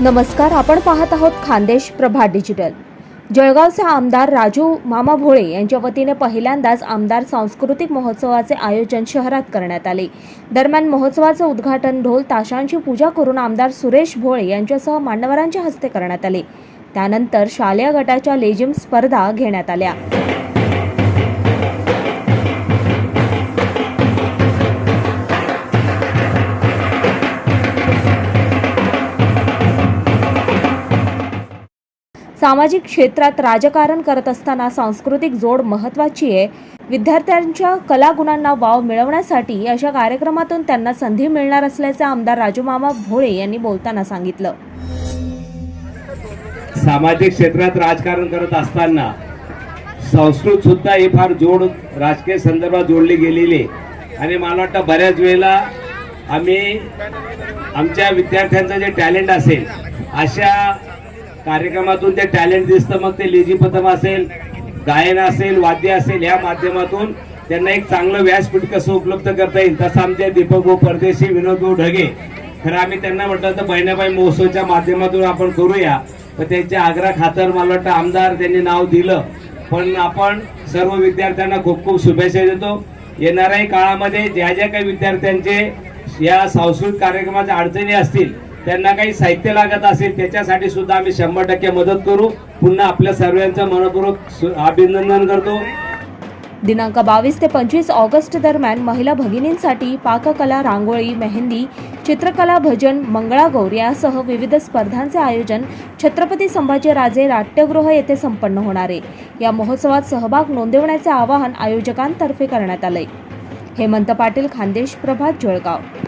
नमस्कार आपण पाहत आहोत खानदेश प्रभा डिजिटल जळगावचे आमदार राजू मामा भोळे यांच्या वतीने पहिल्यांदाच आमदार सांस्कृतिक महोत्सवाचे आयोजन शहरात करण्यात आले. दरम्यान महोत्सवाचं उद्घाटन ढोल ताशांची पूजा करून आमदार सुरेश भोळे यांच्यासह मान्यवरांच्या हस्ते करण्यात आले. त्यानंतर शालेय गटाच्या लेझिम स्पर्धा घेण्यात आल्या. सामाजिक क्षेत्रात राजकारण करत असताना सांस्कृतिक जोड महत्त्वाची आहे विद्यार्थ्यांच्या कलागुणांना वाव मिळवण्यासाठी अशा कार्यक्रमातून त्यांना संधी मिळणार असल्याचे आमदार राजूमामा भोळे यांनी बोलताना सांगितलं सामाजिक क्षेत्रात राजकारण करत असताना संस्कृत सुद्धा ही फार जोड राजकीय संदर्भात जोडली गेलेली आहे. आणि मला वाटतं बऱ्याच वेळेला आम्ही आमच्या विद्यार्थ्यांचं जे टॅलेंट असेल अशा कार्यक्रमातून ते टॅलेंट दिसतं मग ते लेझीपथम असेल गायन असेल वाद्य असेल या माध्यमातून त्यांना एक चांगलं व्यासपीठ कसं उपलब्ध करता येईल तसं आमचे दीपक भाऊ परदेशी विनोद भाऊ ढगे खरं आम्ही त्यांना म्हटलं तर बहिणाबाई महोत्सवच्या माध्यमातून आपण करूया. पण त्यांच्या आग्रा खातर मला वाटतं आमदार त्यांनी नाव दिलं. पण आपण सर्व विद्यार्थ्यांना खूप खूप शुभेच्छा देतो. येणाऱ्याही काळामध्ये ज्या ज्या काही विद्यार्थ्यांचे या सांस्कृतिक कार्यक्रमाच्या अडचणी असतील त्यांना काही साहित्य लागत असेल त्याच्यासाठी सुद्धा आम्ही शंभर टक्के मदत करू. पुन्हा आपल्या सर्वांचं मनपूर्वक अभिनंदन करतो. दिनांक बावीस ते पंचवीस ऑगस्ट दरम्यान महिला भगिनींसाठी पाककला रांगोळी मेहंदी चित्रकला भजन मंगळागौर यासह विविध स्पर्धांचे आयोजन छत्रपती संभाजीराजे नाट्यगृह येथे संपन्न होणार आहे. या महोत्सवात सहभाग नोंदवण्याचे आवाहन आयोजकांतर्फे करण्यात आलंय. हेमंत पाटील खानदेश प्रभात जळगाव.